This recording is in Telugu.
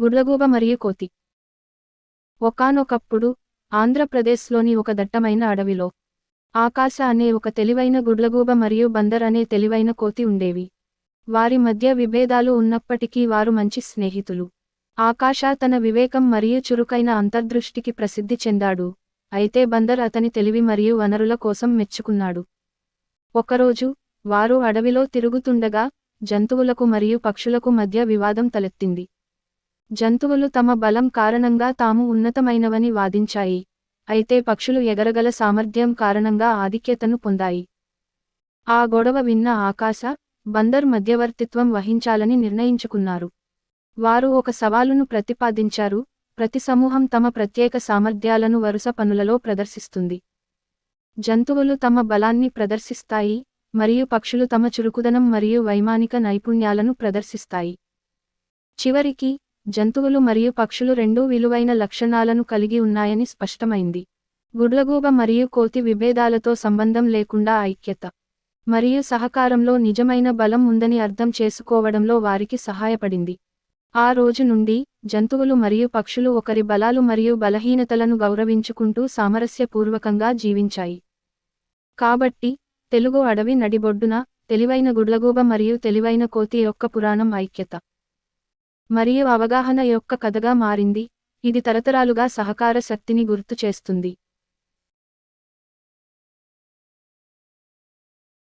గుడ్లగూబ మరియు కోతి. ఒకానొకప్పుడు ఆంధ్రప్రదేశ్లోని ఒక దట్టమైన అడవిలో ఆకాశ అనే ఒక తెలివైన గుడ్లగూబ మరియు బందర్ అనే తెలివైన కోతి ఉండేవి. వారి మధ్య విభేదాలు ఉన్నప్పటికీ వారు మంచి స్నేహితులు. ఆకాశ తన వివేకం మరియు చురుకైన అంతర్దృష్టికి ప్రసిద్ధి చెందాడు. అయితే బందర్ అతని తెలివి మరియు వనరుల కోసం మెచ్చుకున్నాడు. ఒకరోజు వారు అడవిలో తిరుగుతుండగా జంతువులకు మరియు పక్షులకు మధ్య వివాదం తలెత్తింది. జంతువులు తమ బలం కారణంగా తాము ఉన్నతమైనవని వాదించాయి. అయితే పక్షులు ఎగరగల సామర్థ్యం కారణంగా ఆధిక్యతను పొందాయి. ఆ గొడవ విన్న ఆకాశ బందర్ మధ్యవర్తిత్వం వహించాలని నిర్ణయించుకున్నారు. వారు ఒక సవాలును ప్రతిపాదించారు ప్రతి సమూహం తమ ప్రత్యేక సామర్థ్యాలను వరుస పనులలో ప్రదర్శిస్తుంది. జంతువులు తమ బలాన్ని ప్రదర్శిస్తాయి మరియు పక్షులు తమ చురుకుదనం మరియు వైమానిక నైపుణ్యాలను ప్రదర్శిస్తాయి. చివరికి జంతువులు మరియు పక్షులు రెండూ విలువైన లక్షణాలను కలిగి ఉన్నాయని స్పష్టమైంది. గుడ్లగూబ మరియు కోతి విభేదాలతో సంబంధం లేకుండా ఐక్యత మరియు సహకారంలో నిజమైన బలం ఉందని అర్థం చేసుకోవడంలో వారికి సహాయపడింది. ఆ రోజు నుండి జంతువులు మరియు పక్షులు ఒకరి బలాలు మరియు బలహీనతలను గౌరవించుకుంటూ సామరస్యపూర్వకంగా జీవించాయి. కాబట్టి తెలుగు అడవి నడిబొడ్డున తెలివైన గుడ్లగూబ మరియు తెలివైన కోతి యొక్క పురాణం ఐక్యత. మరియు అవగాహన యొక్క కథగా మారింది? ఇది తరతరాలుగా సహకార శక్తిని గుర్తు చేస్తుంది.